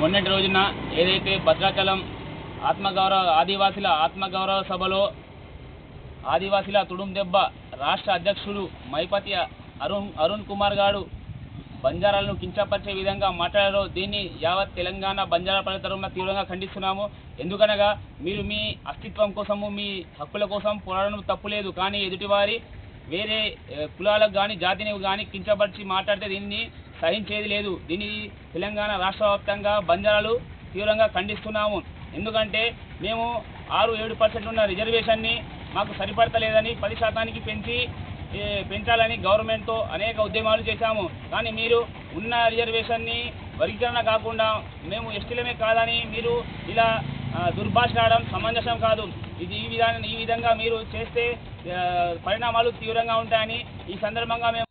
మొన్నటి రోజున ఏదైతే భద్రాచలం ఆత్మగౌరవ ఆదివాసీల ఆత్మగౌరవ సభలో ఆదివాసీల తుడుం దెబ్బ రాష్ట్ర అధ్యక్షుడు మైపతి అరుణ్ అరుణ్ కుమార్ గారు బంజారాలను కించపరిచే విధంగా మాట్లాడారో దీన్ని యావత్ తెలంగాణ బంజారా ప్రజల తరఫున తీవ్రంగా ఖండిస్తున్నాము. ఎందుకనగా మీరు మీ అస్తిత్వం కోసము మీ హక్కుల కోసం పోరాడడం తప్పులేదు కానీ ఎదుటివారి వేరే కులాలకు కానీ జాతిని కానీ కించపరిచి మాట్లాడితే దీన్ని సహించేది లేదు. దీన్ని తెలంగాణ రాష్ట్ర వ్యాప్తంగా బంజారాలు తీవ్రంగా ఖండిస్తున్నాము. ఎందుకంటే మేము ఆరు ఏడు పర్సెంట్ ఉన్న రిజర్వేషన్ని మాకు సరిపడతలేదని పది శాతానికి పెంచి పెంచాలని గవర్నమెంట్తో అనేక ఉద్యమాలు చేశాము. కానీ మీరు ఉన్న రిజర్వేషన్ని వర్గీకరణ కాకుండా మేము ఎస్టీలమే కాదని మీరు ఇలా దుర్భాష రావడం సమంజసం కాదు. ఇది ఈ విధానం ఈ విధంగా మీరు చేస్తే పరిణామాలు తీవ్రంగా ఉంటాయని ఈ సందర్భంగా మేము